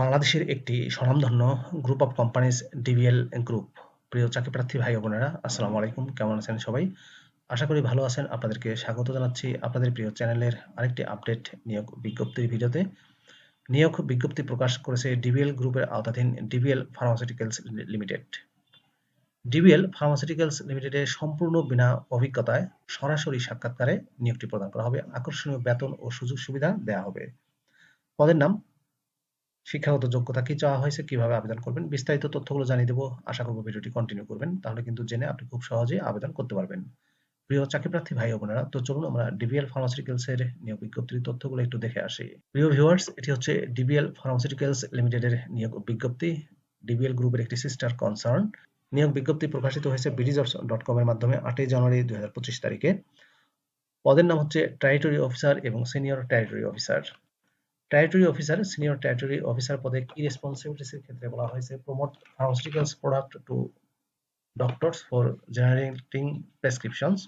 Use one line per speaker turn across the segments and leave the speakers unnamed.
বাংলাদেশের একটি স্বনামধন্য group of companies DBL group প্রিয় চাকরি প্রার্থী ভাই বোনেরা, আসসালামু আলাইকুম। কেমন আছেন সবাই? আশা করি ভালো আছেন। আপনাদেরকে স্বাগত জানাচ্ছি আপনাদের প্রিয় চ্যানেলের আরেকটি আপডেট নিয়োগ বিজ্ঞপ্তির ভিডিওতে। নিয়োগ বিজ্ঞপ্তি প্রকাশ করেছে ডিবিএল গ্রুপের আওতাধীন DBL pharmaceuticals limited DBL pharmaceuticals লিমিটেডের সম্পূর্ণ বিনা অভিজ্ঞতায় সরাসরি সাক্ষাৎকারে নিয়োগটি প্রদান করা হবে। আকর্ষণীয় বেতন ও সুযোগ সুবিধা দেওয়া হবে। পদের নাম শিক্ষাগত যোগ্যতা কি চাওয়া হয়েছে, কীভাবে আবেদন করবেন, বিস্তারিত তথ্যগুলো জানিয়ে দেবো। আশা করব ভিডিওটি কন্টিনিউ করবেন, তাহলে কিন্তু জেনে আপনি খুব সহজে আবেদন করতে পারবেন। প্রিয় চাকরি প্রার্থী ভাই বোনেরা, তো চলুন আমরা ডিবিএল ফার্মাসিউটিক্যালস এর নিয়োগ বিজ্ঞপ্তির তথ্যগুলো একটু দেখে আসি। প্রিয় ভিউয়ার্স এটি হচ্ছে ডিবিএল ফার্মাসিউটিক্যালস লিমিটেডের নিয়োগ বিজ্ঞপ্তি ডিবিএল গ্রুপের একটি সিস্টার কনসার্ন নিয়োগ বিজ্ঞপ্তি প্রকাশিত হয়েছে বিডিজবস ডট কম এর মাধ্যমে আটই জানুয়ারি দুই হাজার পঁচিশ তারিখে। পদের নাম হচ্ছে টেরিটরি অফিসার এবং senior territory officer territory officer senior territory officer পদে কি রেসপন্সিবিলিটিস এর ক্ষেত্রে বলা হয়েছে promote pharmaceuticals product to doctors for generating prescriptions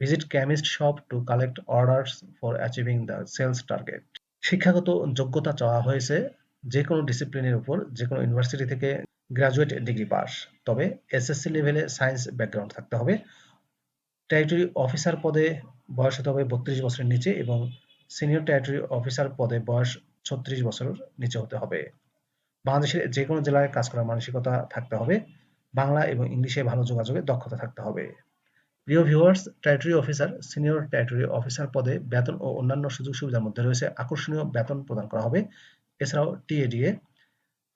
visit chemist shop to collect orders for achieving the sales target শিক্ষাগত যোগ্যতা চাওয়া হয়েছে যে কোনো ডিসিপ্লিনের উপর, যে কোনো ইউনিভার্সিটি থেকে গ্রাজুয়েট ডিগ্রি পাস। তবে এসএসসি লেভেলে সায়েন্স ব্যাকগ্রাউন্ড থাকতে হবে। টেরিটরি অফিসার পদে বয়স হতে হবে বত্রিশ বছরের নিচে এবং সিনিয়র টেরিটরি অফিসার পদে বয়স ছত্রিশ বছরের নিচে হতে হবে। বাংলাদেশের যে কোনো জেলায় কাজ করার মানসিকতা থাকতে হবে। বাংলা এবং ইংলিশে ভালো যোগাযোগে দক্ষতা থাকতে হবে। প্রিয় viewers territory officer, senior territory officer পদে বেতন ও অন্যান্য সুযোগ সুবিধার মধ্যে রয়েছে আকর্ষণীয় বেতন প্রদান করা হবে। এছাড়াও TADA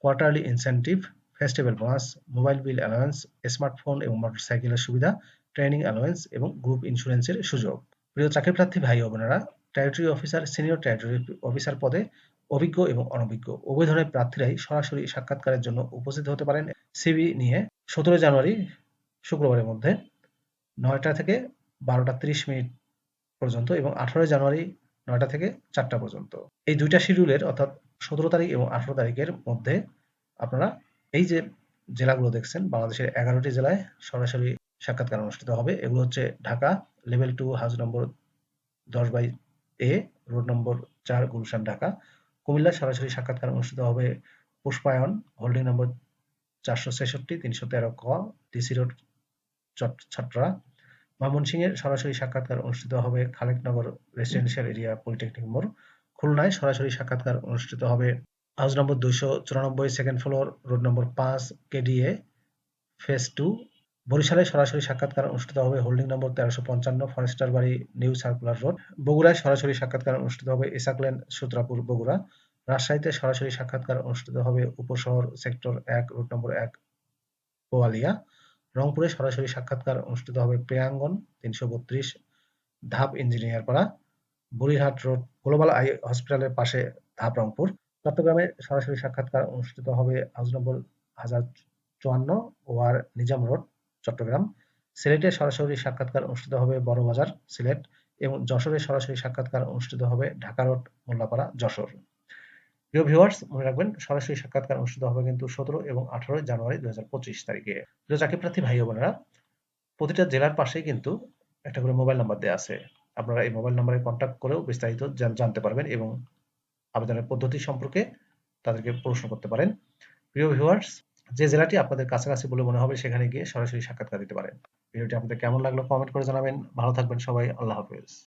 quarterly incentive festival bonus mobile bill allowance smartphone এবং মোটরসাইকেলের সুবিধা ট্রেনিং অ্যালাওয়েন্স এবং গ্রুপ ইন্স্যুরেন্সের সুযোগ। প্রিয় চাকরি প্রার্থী, ভাই বোনেরা territory officer senior territory officer পদে অভিজ্ঞ এবং অনভিজ্ঞ। উভয় ধরনের প্রার্থীরাই সরাসরি সাক্ষাৎকারের জন্য উপস্থিত হতে পারেন। সিবি নিয়ে সতেরো জানুয়ারি শুক্রবারের মধ্যে নয়টা থেকে বারোটা তিরিশ মিনিট পর্যন্ত এবং আঠারোই জানুয়ারি নয়টা থেকে চারটা পর্যন্ত। এই দুইটা শিডিউলের অর্থাৎ সতেরো তারিখ এবং আঠারো তারিখের মধ্যে আপনারা এই যে জেলাগুলো দেখছেন, বাংলাদেশের এগারোটি জেলায় সরাসরি সাক্ষাৎকার অনুষ্ঠিত হবে। এগুলো হচ্ছে Dhaka level two house number দশ বাই এ রোড নম্বর চার গুলশান, ঢাকা। কুমিল্লা সরাসরি সাক্ষাৎকার অনুষ্ঠিত হবে পুষ্পায়ন, হোল্ডিং নম্বর চারশো ছেষট্টি, তিনশো তেরো ক, ডিসি রোড ছাত্রা। ময়মনসিংহের সরাসরি সাক্ষাৎকার অনুষ্ঠিত হবে খালেকনগর রেসিডেন্সিয়াল এরিয়া পলিটেকনিক মোড়। খুলনায় সরাসরি সাক্ষাৎকার অনুষ্ঠিত হবে হাউস নম্বর দুইশো চুরানব্বই, সেকেন্ড ফ্লোর, রোড নম্বর পাঁচ, কেডিএ ফেস টু বরিশালে সরাসরি সাক্ষাৎকার অনুষ্ঠিত হবে হোল্ডিং নম্বর তেরোশো পঞ্চান্ন, ফরেস্টার বাড়ি, নিউ সার্কুলার রোড। বগুড়ায় সরাসরি সাক্ষাৎকার অনুষ্ঠিত হবে ইসাকলেন সূত্রাপুর, বগুড়া। রাজশাহীতে সরাসরি সাক্ষাৎকার অনুষ্ঠিত হবে উপশহর সেক্টর এক রোড নম্বর এক, পোয়ালিয়া। রংপুরে সরাসরি সাক্ষাৎকার অনুষ্ঠিত হবে প্রেয়াঙ্গন, তিনশো বত্রিশ, ধাপ ইঞ্জিনিয়ার পাড়া বুড়িহাট রোড, গ্লোবাল আই হসপিটালের পাশে ধাপ রংপুর। চট্টগ্রামে সরাসরি সাক্ষাৎকার অনুষ্ঠিত হবে হাউস নম্বর হাজার চুয়ান্ন, ওয়ার নিজাম রোড। চট্টগ্রাম। সিলেটে সরাসরি সাক্ষাৎকার অনুষ্ঠিত হবে বড়বাজার সিলেট এবং যশোরে সরাসরি সাক্ষাৎকার অনুষ্ঠিত হবে ঢাকা রোড, মোল্লাপাড়া, যশোর। প্রিয় ভিউয়ার্স মনে রাখবেন সরাসরি সাক্ষাৎকার অনুষ্ঠিত হবে কিন্তু সতেরো এবং আঠারোই জানুয়ারি দুই তারিখে। প্রিয় চাকরি প্রার্থী ভাই বোনেরা, প্রতিটা জেলার পাশেই কিন্তু একটা করে মোবাইল নাম্বার দেওয়া আছে। আপনারা এই মোবাইল নাম্বারে কন্ট্যাক্ট করেও বিস্তারিত জানতে পারবেন এবং আবেদনের পদ্ধতি সম্পর্কে তাদেরকে প্রশ্ন করতে পারেন। প্রিয় ভিউয়ার্স যে জেলাটি আপনাদের কাছাকাছি বলে মনে হবে সেখানে গিয়ে সরাসরি সাক্ষাৎকার দিতে পারেন। ভিডিওটি আপনাদের কেমন লাগল কমেন্ট করে জানাবেন। ভালো থাকবেন সবাই। আল্লাহ হাফেজ।